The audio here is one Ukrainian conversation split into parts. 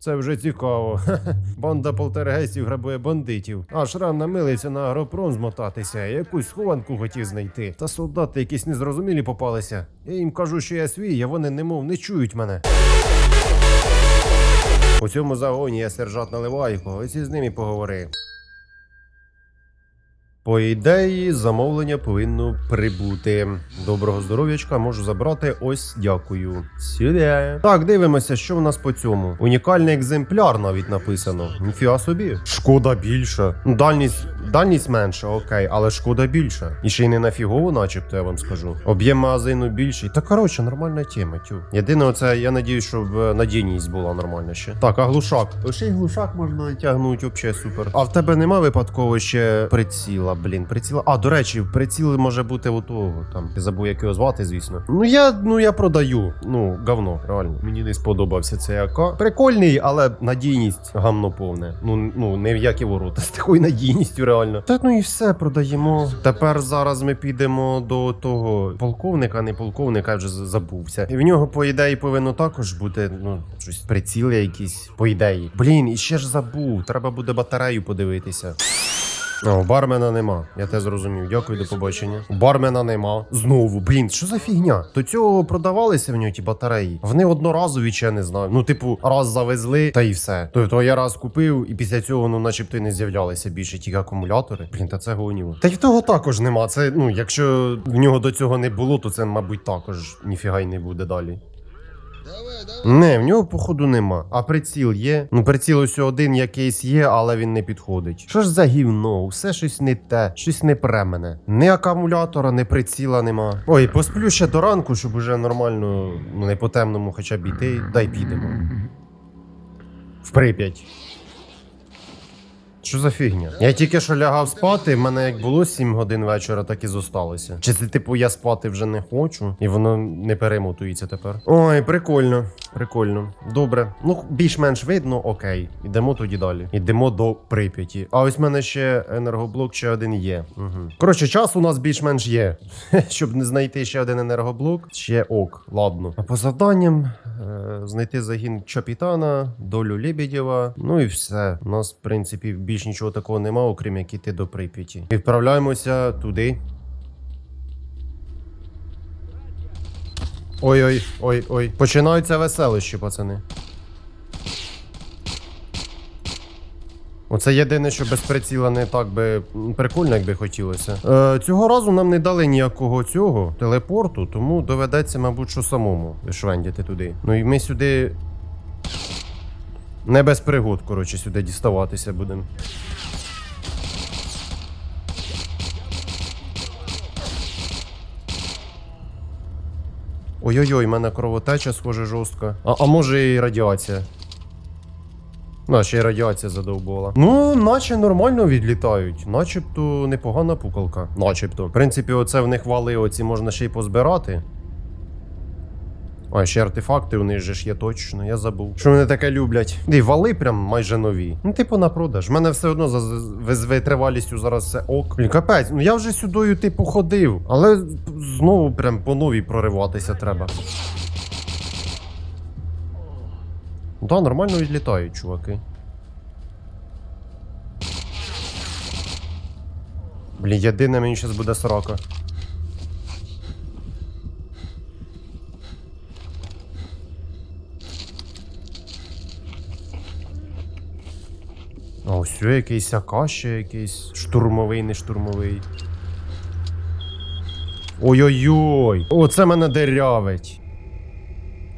Це вже цікаво. Банда полтергейстів грабує бандитів. А шрам намилиться на агропром змотатися, якусь схованку хотів знайти. Та солдати якісь незрозумілі попалися. Я їм кажу, що я свій, а вони немов не чують мене. У цьому загоні я сержант Наливайко, ось із ними поговори. По ідеї, замовлення повинно прибути. Доброго здоров'ячка, можу забрати. Ось дякую. Сюди. Так, дивимося, що в нас по цьому. Унікальний екземпляр навіть написано. Ніфіга собі. Шкода більша. Дальність, дальність менша, окей, але шкода більша. І ще й не нафігово, начебто, я вам скажу. Об'єм магазину більший. Та коротше, нормальна тема, тю. Єдине, оце я надіюсь, щоб е, надійність була нормальна ще. Так, а глушак. Ще й глушак можна тягнути, взагалі супер. А в тебе нема випадково ще приціла, блін, приціла. А, до речі, приціл може бути у того. Там я забув, як його звати, звісно. Ну я ну я продаю. Ну, говно, реально. Мені не сподобався цей АК. Прикольний, але надійність гамно повне. Ну ну не в які ворота. З такою надійністю, реально. Та ну і все продаємо. Тепер зараз ми підемо до того полковника, не полковника, вже забувся. І в нього, по ідеї, повинно також бути ну щось приціли якісь, по ідеї. Блін, і ще ж забув. Треба буде батарею подивитися. О, бармена нема. Я те зрозумів. Дякую, до побачення. Бармена нема. Знову, блін, що за фігня? До цього продавалися в нього ті батареї. Вони одноразові, чи не знаю. Ну, типу, раз завезли, та й все. Тобто я раз купив, і після цього, ну, начебто, і не з'являлися більше ті акумулятори. Блін, та це гоніло. Та й того також нема. Це, ну, якщо в нього до цього не було, то це, мабуть, також ніфіга й не буде далі. Не, в нього походу нема. А приціл є. Ну, приціл ось один якийсь є, але він не підходить. Що ж за гівно? Все щось не те, щось не пре мене. Ні акумулятора, ні приціла нема. Ой, посплю ще до ранку, щоб уже нормально, ну не по темному хоча б іти. Дай підемо. В Прип'ять. Що за фігня? Я тільки що лягав спати, в мене як було 7 годин вечора, так і зосталося. Чи це типу я спати вже не хочу, і воно не перемотується тепер. Ой, прикольно, прикольно. Добре. Ну, більш-менш видно, окей. Ідемо тоді далі. Ідемо до Прип'яті. А ось в мене ще енергоблок ще один є. Угу. Коротше, час у нас більш-менш є. Щоб не знайти ще один енергоблок, ще ок, ладно. А по завданням е, знайти загін Чапітана, долю Лебедєва. Ну і все. У нас, в принципі, більш нічого такого нема, окрім як іти до Прип'яті. Відправляємося туди. Ой-ой, ой, ой. Починаються веселощі, пацани. Оце єдине, що без приціла не так би прикольно, як би хотілося. Е, цього разу нам не дали ніякого цього телепорту, тому доведеться, мабуть, що самому швендяти туди. Ну і ми сюди. Не без пригод, коротше, сюди діставатися будемо. Ой-ой-ой, в мене кровотеча, схоже, жорстка. А, а може і радіація. Ну, ще й радіація задовбувала. Ну, наче нормально відлітають. Начебто непогана пукалка. Начебто. В принципі, оце в них вали оці можна ще й позбирати. А, ще артефакти у них же ж є точно, я забув. Що вони таке люблять? І вали прям майже нові. Ну, типу, на продаж. Мене все одно за з- витривалістю зараз все ок. Блін, капець, ну я вже сюдою, типу, ходив, але знову прям по новій прориватися треба. Да, нормально відлітають, чуваки. Блін, єдине мені зараз буде срака. Ось якийсь Акаші, якийсь штурмовий, не штурмовий. Ой-ой-ой! Оце мене дерявить.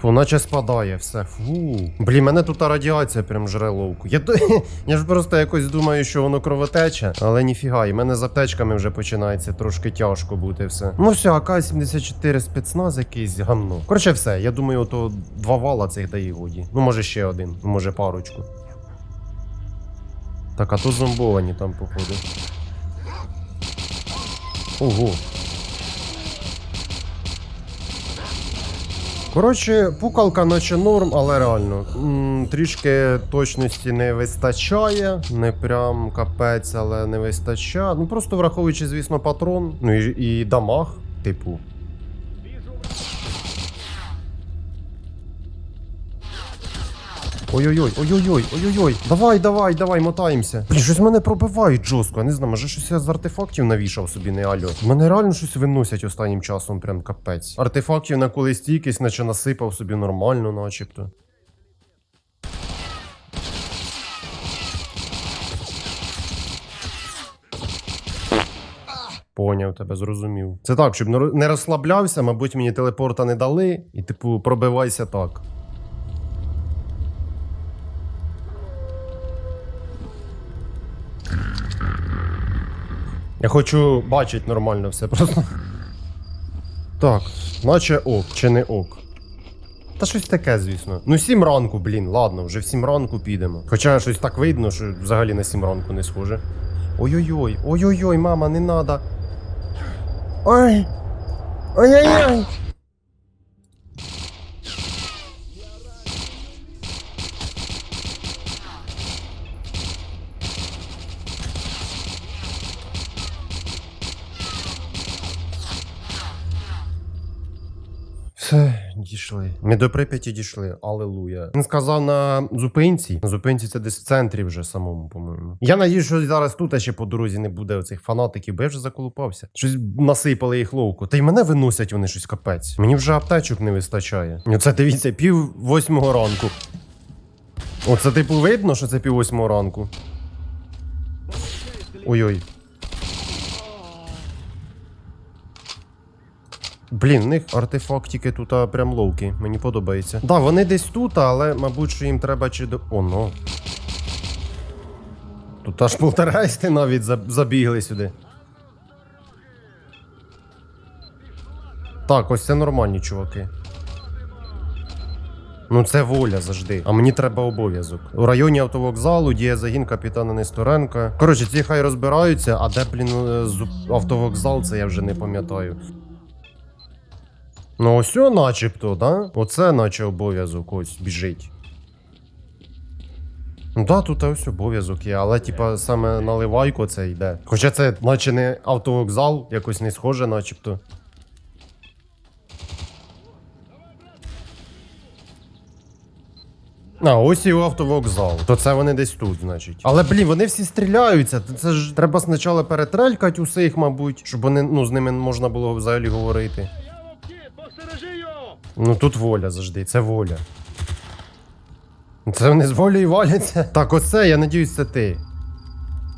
Фу, спадає все. Фу. Блін, мене тут радіація прям жре ловку. Я, я ж просто якось думаю, що воно кровотече, але ніфіга, і мене з аптечками вже починається трошки тяжко бути все. Ну все, АК-74 спецназ якийсь гамно. Коротше, все, я думаю, ото два вала цих дає годі. Ну, може ще один, може парочку. Так, а то зомбовані там, походу. Ого. Коротше, пукалка наче норм, але реально. м, Трішки точності не вистачає. Не прям капець, але не вистачає. Ну просто враховуючи, звісно, патрон. Ну і, і дамаг, типу. Ой-ой-ой, ой-ой-ой, ой-ой-ой. Давай, давай, давай, мотаємося. Блін, щось мене пробивають жорстко. Я не знаю, може щось я з артефактів навішав собі, не альо. Мене реально щось виносять останнім часом, прям капець. Артефактів на коли стійкість, наче насипав собі нормально, начебто. Поняв тебе, зрозумів. Це так, щоб не розслаблявся, мабуть, мені телепорта не дали, і, типу, пробивайся так. Я хочу бачити нормально все просто. Так, наче ок, чи не ок. Та щось таке, звісно. Ну, сім ранку, блін, ладно, вже в сім ранку підемо. Хоча щось так видно, що взагалі на сім ранку не схоже. Ой-ой-ой, ой-ой-ой, мама, не надо. Ой. Ой-ой-ой. Дійшли. Ми до Прип'яті дійшли. Алелуя. Він сказав на зупинці. На зупинці це десь в центрі вже самому, по-моєму. Я надію, що зараз тут ще по дорозі не буде оцих фанатиків, бо я вже заколупався. Щось насипали їх ловку. Та й мене виносять вони щось капець. Мені вже аптечок не вистачає. Оце дивіться, пів восьмого ранку. Оце типу видно, що це пів восьмого ранку. Ой-ой. Блін, них артефактики тут а, прям ловкі. Мені подобається. Да, вони десь тут, але, мабуть, що їм треба чи до. О, ну. Тут аж полтерайсти навіть забігли сюди. Так, ось це нормальні чуваки. Ну це воля завжди. А мені треба обов'язок. У районі автовокзалу діє загін капітана Несторенка. Коротше, ці хай розбираються, а де, блін, е, автовокзал, це я вже не пам'ятаю. Ну, ось начебто, да? Оце наче обов'язок ось біжить. Ну да, тут ось обов'язок є, але типа саме наливайко це йде. Хоча це наче не автовокзал, якось не схоже, начебто. А, ось і автовокзал. То це вони десь тут, значить. Але блін, вони всі стріляються. Це ж треба спочатку перетрелькати усіх, мабуть, щоб вони, ну, з ними можна було взагалі говорити. Ну тут воля завжди, це воля. Це вони з волею валяться. Так, оце, я надіюсь, це ти.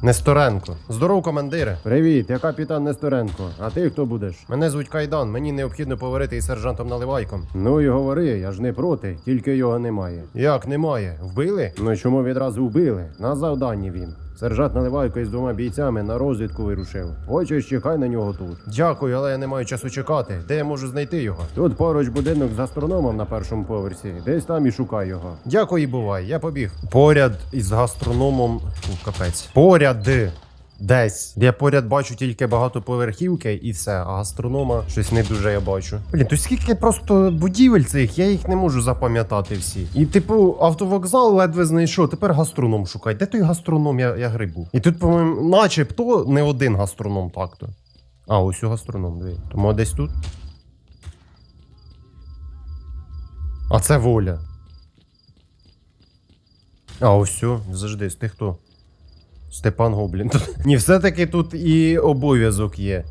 Несторенко. Здоров, командире. Привіт, я капітан Несторенко. А ти хто будеш? Мене звуть Кайдан, мені необхідно поговорити із сержантом Наливайком. Ну і говори, я ж не проти, тільки його немає. Як немає? Вбили? Ну чому відразу вбили? На завданні він. Сержант Наливайко із двома бійцями на розвідку вирушив. Хочеш, чекай на нього тут. Дякую, але я не маю часу чекати. Де я можу знайти його? Тут поруч будинок з гастрономом на першому поверсі. Десь там і шукай його. Дякую, бувай, я побіг. Поряд із гастрономом. Фу, капець. Поряд. Десь. Я поряд бачу тільки багатоповерхівки і все, а гастронома щось не дуже я бачу. Блін, то скільки просто будівель цих, я їх не можу запам'ятати всі. І, типу, автовокзал ледве знайшов, тепер гастроном шукай. Де той гастроном я, я грибу? І тут, по-моєму, начебто не один гастроном так-то. А, ось у гастроном, диви. Тому десь тут. А це воля. А, ось все, завжди, ти хто? Степан Гоблін. Ні, все-таки тут і обов'язок є.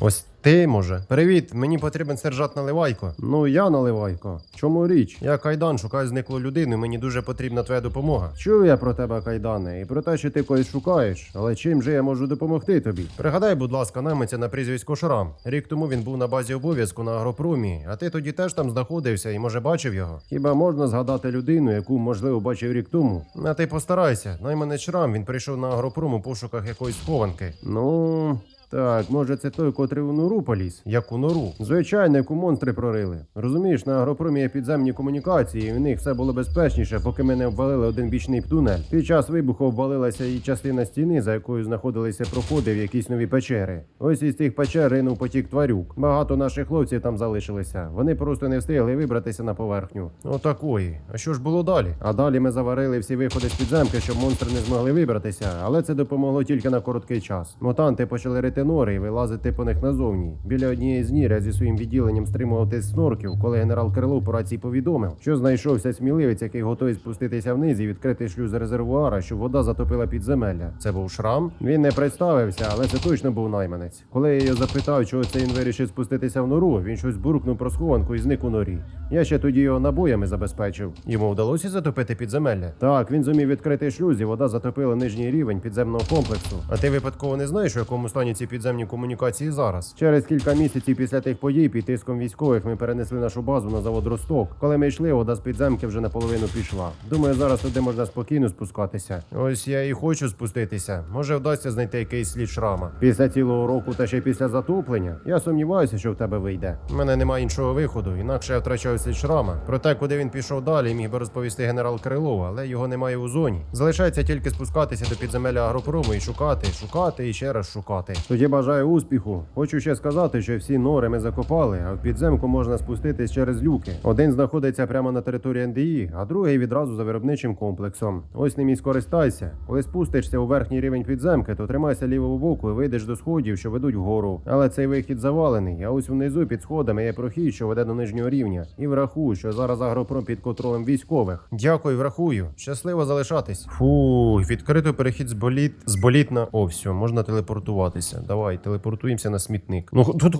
Ось ти, може. Привіт, мені потрібен сержант Наливайко. Ну, я Наливайко. Чому річ? Я Кайдан, шукаю зниклу людину, мені дуже потрібна твоя допомога. Чую я про тебе, Кайдане, і про те, що ти когось шукаєш, але чим же я можу допомогти тобі? Пригадай, будь ласка, наймиця на прізвисько Шрам. Рік тому він був на базі обов'язку на агропромі, а ти тоді теж там знаходився і може бачив його. Хіба можна згадати людину, яку можливо бачив рік тому? А ти постарайся. Найманець Шрам, він прийшов на агропром у пошуках якоїсь схованки. Ну. Так, може це той, котрий у нору поліз? Як у нору? Звичайно, яку монстри прорили. Розумієш, на агропромі є підземні комунікації, і в них все було безпечніше, поки ми не обвалили один бічний тунель. Під час вибуху обвалилася і частина стіни, за якою знаходилися проходи в якісь нові печери. Ось із тих печер ринув потік тварюк. Багато наших хлопців там залишилися. Вони просто не встигли вибратися на поверхню. Отакої. А що ж було далі? А далі ми заварили всі виходи з підземки, щоб монстри не змогли вибратися, але це допомогло тільки на короткий час. Мутанти почали ретельно робити нори і вилазити по них назовні. Біля однієї з нір я зі своїм відділенням стримував тиск снорків, коли генерал Крилов по рації повідомив, що знайшовся сміливець, який готовий спуститися вниз і відкрити шлюз резервуара, щоб вода затопила підземелля. Це був шрам. Він не представився, але це точно був найманець. Коли я його запитав, чого це він вирішив спуститися в нору, він щось буркнув про схованку і зник у норі. Я ще тоді його набоями забезпечив. Йому вдалося затопити підземелля. Так, він зумів відкрити шлюз, і вода затопила нижній рівень підземного комплексу. А ти випадково не знаєш, у якому стані ці підземні комунікації зараз? Через кілька місяців після тих подій під тиском військових ми перенесли нашу базу на завод Росток. Коли ми йшли, вода з підземки вже наполовину пішла. Думаю, зараз туди можна спокійно спускатися. Ось я і хочу спуститися. Може вдасться знайти якийсь слід шрама. Після цілого року та ще після затоплення. Я сумніваюся, що в тебе вийде. У мене немає іншого виходу, інакше я втрачаю слід шрама. Про те, куди він пішов далі, міг би розповісти генерал Крилов, але його немає у зоні. Залишається тільки спускатися до підземелля агропрому і шукати, шукати і ще раз шукати. Тоді бажаю успіху. Хочу ще сказати, що всі нори ми закопали, а в підземку можна спуститись через люки. Один знаходиться прямо на території НДІ, а другий відразу за виробничим комплексом. Ось ним і скористайся. Коли спустишся у верхній рівень підземки, то тримайся лівого боку і вийдеш до сходів, що ведуть вгору. Але цей вихід завалений. А ось внизу під сходами є прохід, що веде до нижнього рівня. І врахуй, що зараз агропром під контролем військових. Дякую, врахую. Щасливо залишатись. Фу, відкрито перехід з боліт з боліт на о, все, можна телепортуватися. Давай, телепортуємося на смітник. Ну тут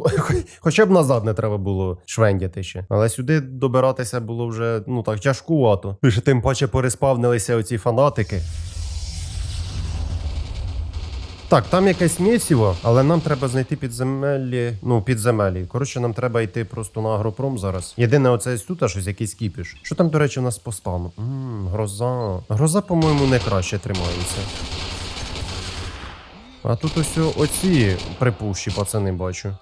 хоча б назад не треба було швендяти ще. Але сюди добиратися було вже ну так тяжкувато. Ще тим паче переспавнилися оці фанатики. Так, там якесь місіво, але нам треба знайти підземелі. Ну, підземелі. Коротше, нам треба йти просто на агропром зараз. Єдине, оце тут, щось якийсь кіпіш. Що там, до речі, у нас по стану? Ммм, гроза. Гроза, по-моєму, не краще тримається. А тут ось оці припущі пацани бачу.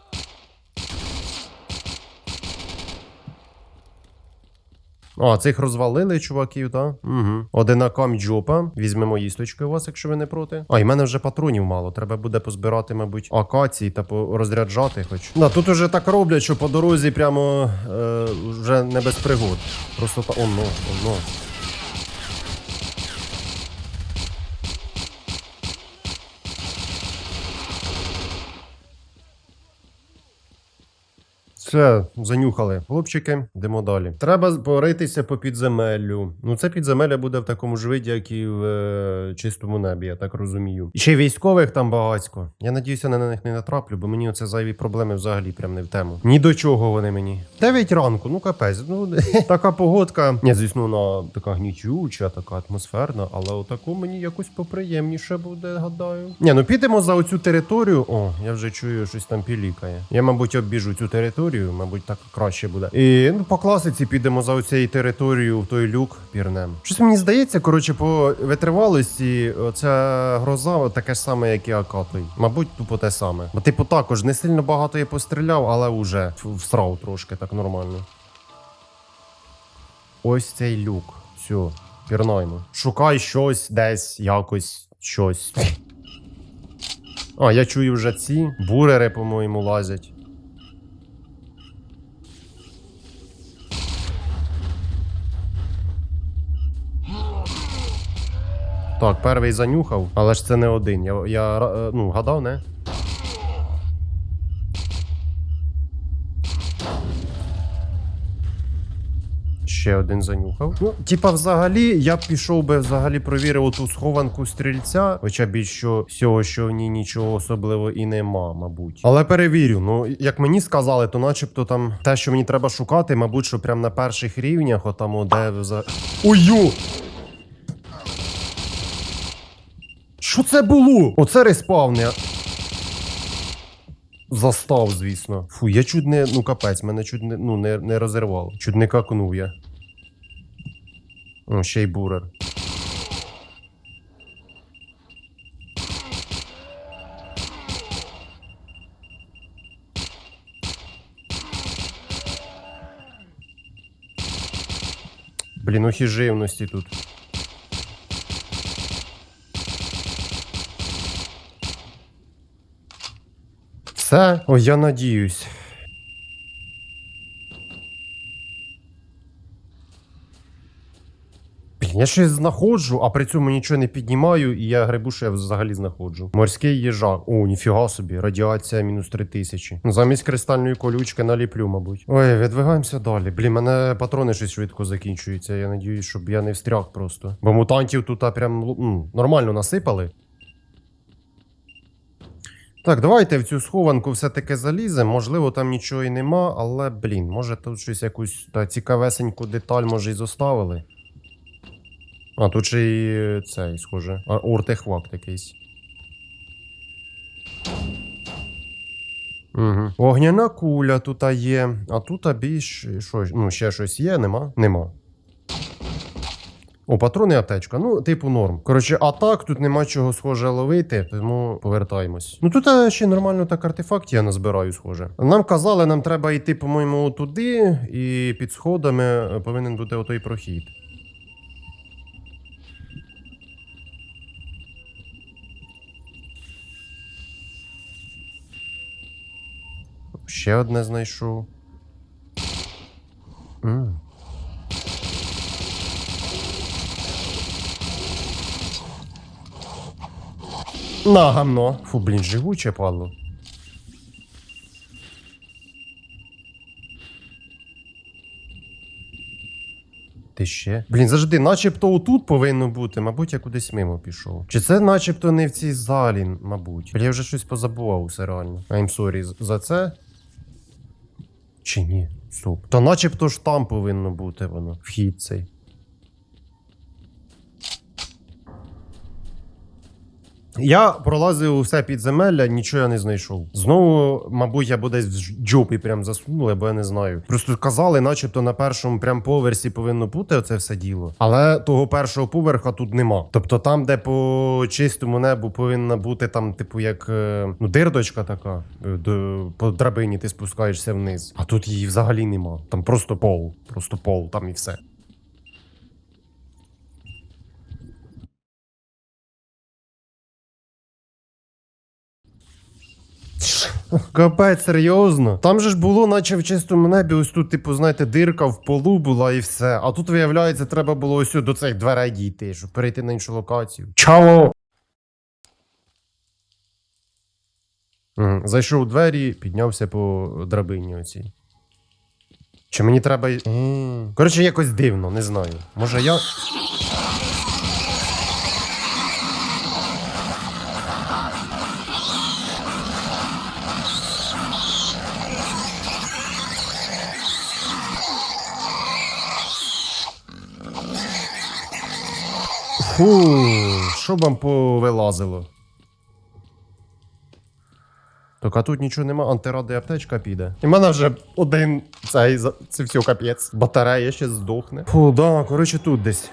А, цих розвалили, чуваків, так? Угу. Одинакам джопа. Візьмемо їсточки у вас, якщо ви не проти. А, і мене вже патронів мало. Треба буде позбирати, мабуть, акації та розряджати хоч. Да, тут уже так роблять, що по дорозі прямо е, вже не без пригод. Просто та. Оно, оно. Все, занюхали. Хлопчики, йдемо далі. Треба поритися по підземеллю. Ну, це підземелля буде в такому ж виді, як і в е, чистому небі, я так розумію. Ще військових там багацько. Я надіюся, на них не натраплю, бо мені оце зайві проблеми взагалі прям не в тему. Ні до чого вони мені. Дев'ять ранку, ну капець. Ну така погодка. Ні, звісно, вона така гнітюча, така атмосферна, але отаку мені якось поприємніше буде, гадаю. Ні, ну підемо за оцю територію. О, я вже чую, щось там пілікає. Я, мабуть, обіжу цю територію, мабуть, так краще буде. І ну, по класиці підемо за оцією територією в той люк пірнем. Щось мені здається, коротше, по витривалості оця гроза таке ж саме, як і Акатой. Мабуть, тупо те саме. Бо, типу, також не сильно багато я постріляв, але уже всрав трошки так нормально. Ось цей люк. Все, пірнаймо. Шукай щось десь, якось щось. А, я чую вже ці бурери, по-моєму, лазять. Так, перший занюхав, але ж це не один. Я, я е, ну, гадав, не? Ще один занюхав. Ну, типа, взагалі, я б пішов би взагалі провірив ту схованку стрільця, хоча б що всього, що в ній нічого особливого і нема, мабуть. Але перевірю. Ну, як мені сказали, то начебто там те, що мені треба шукати, мабуть, що прям на перших рівнях, отам, де за. Ой-ю! Що це було? Оце респавне. Застав, звісно. Фу, я чуть не. Ну капець, мене чуть не, ну, не, не розірвало. Чуть не какнув я. О, ще й бурер. Блін, ох і живності тут. Все? О, я надіюсь. Блін, Я щось знаходжу, а при цьому нічого не піднімаю, і я грибу, що я взагалі знаходжу. Морський їжак. О, ніфіга собі, радіація мінус 3000. Ну, Замість кристальної колючки наліплю, мабуть. Ой, відвигаємося далі. Блін, мене патрони щось швидко закінчуються. Я надіюсь, щоб я не встряг просто. Бо мутантів тут а, прям м, нормально насипали. Так, давайте в цю схованку все-таки заліземо. Можливо, там нічого і нема, але, блін, може тут щось якусь та цікавесеньку деталь, може, і зоставили. А, тут ще й е, цей, схоже. А, якийсь. Угу. Огняна куля тут є. А тут більш. Що, ну, ще щось є, нема? Нема. О, патрони аптечка. Ну, типу, норм. Коротше, а так тут нема чого схоже ловити, тому повертаємось. Ну тут е, ще нормально так артефакт я назбираю, схоже. Нам казали, нам треба йти, по-моєму, туди, і під сходами е, повинен бути отой прохід. Ще одне знайшов. М. На гамно. Фу, блін, живуче падло. Ти ще? Блін, завжди, начебто отут повинно бути, мабуть, я кудись мимо пішов. Чи це начебто не в цій залі, мабуть. Блін, я вже щось позабував усе реально. I'm sorry за це. Чи ні? Стоп. Та начебто ж там повинно бути воно. Вхід цей. Я пролазив усе підземелля, нічого я не знайшов. Знову, мабуть, я б десь в джопі прям засунули, бо я не знаю. Просто казали, начебто на першому прям поверсі повинно бути оце все діло. Але того першого поверха тут нема. Тобто там, де по чистому небу повинна бути там, типу, як е, ну, дирдочка така, е, до, по драбині ти спускаєшся вниз. А тут її взагалі нема. Там просто пол. Просто пол, там і все. Капець, серйозно. Там же ж було, наче в чистому небі, ось тут, типу, знаєте, дирка в полу була і все. А тут, виявляється, треба було ось до цих дверей дійти, щоб перейти на іншу локацію. Чао! Угу. Зайшов у двері, піднявся по драбині оцій. Чи мені треба. Коротше, якось дивно, не знаю. Може я. Фу, що вам повилазило? Так, а тут нічого нема, антиради аптечка піде. І в мене вже один цей це все капець. Батарея ще здохне. Фу, да, коротше, тут десь.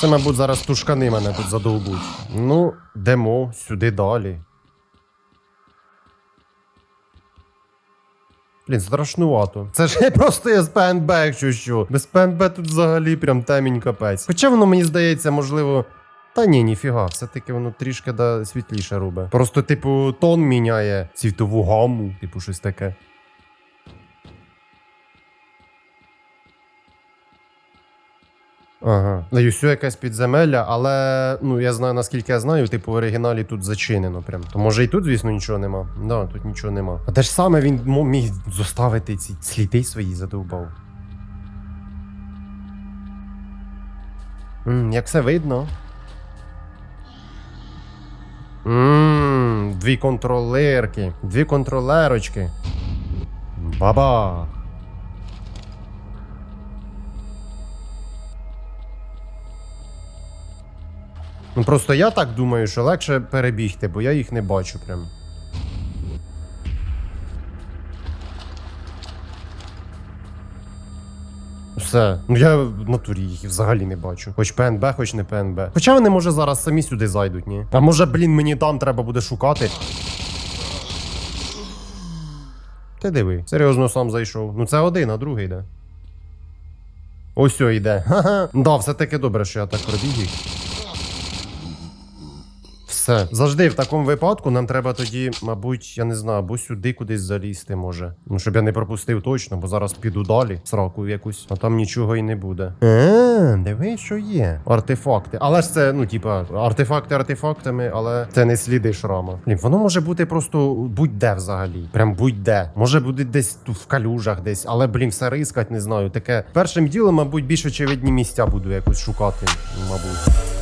Це, мабуть, зараз тушкани мене тут задовбуть. Ну, йдемо сюди далі. Блін, страшнувато. Це ж просто я з ПНБ, якщо що. Без ПНБ тут взагалі прям темінь капець. Хоча воно мені здається, можливо. Та ні, ніфіга, все-таки воно трішки да, світліше робить. Просто, типу, тон міняє цвітову гаму, типу, щось таке. Ага. Ну, і все якесь підземелля, але ну я знаю, наскільки я знаю, типу в оригіналі тут зачинено прям. То може і тут, звісно, нічого нема. Да, тут нічого нема. А де ж саме він міг зоставити ці сліди свої задовбав? М, як все видно. Ммм, дві контролерки, дві контролерочки. Баба. Ну просто я так думаю, що легше перебігти, бо я їх не бачу прям. Все. Ну я в натурі їх взагалі не бачу. Хоч ПНБ, хоч не ПНБ. Хоча вони може зараз самі сюди зайдуть, ні? А може, блін, мені там треба буде шукати. Ти диви, серйозно сам зайшов. Ну це один, а другий йде. Ось йде. Ха-ха. Да, все таки добре, що я так пробіг. Все. Завжди в такому випадку нам треба тоді, мабуть, я не знаю, або сюди кудись залізти може. Ну, щоб я не пропустив точно, бо зараз піду далі, сраку в якусь, а там нічого і не буде. А, диви, що є. Артефакти. Але ж це, ну, типа, артефакти артефактами, але це не сліди шрама. Блін, воно може бути просто будь-де взагалі. Прям будь-де. Може бути десь тут в калюжах десь, але, блін, все рискать, не знаю. Таке першим ділом, мабуть, більш очевидні місця буду якось шукати, мабуть.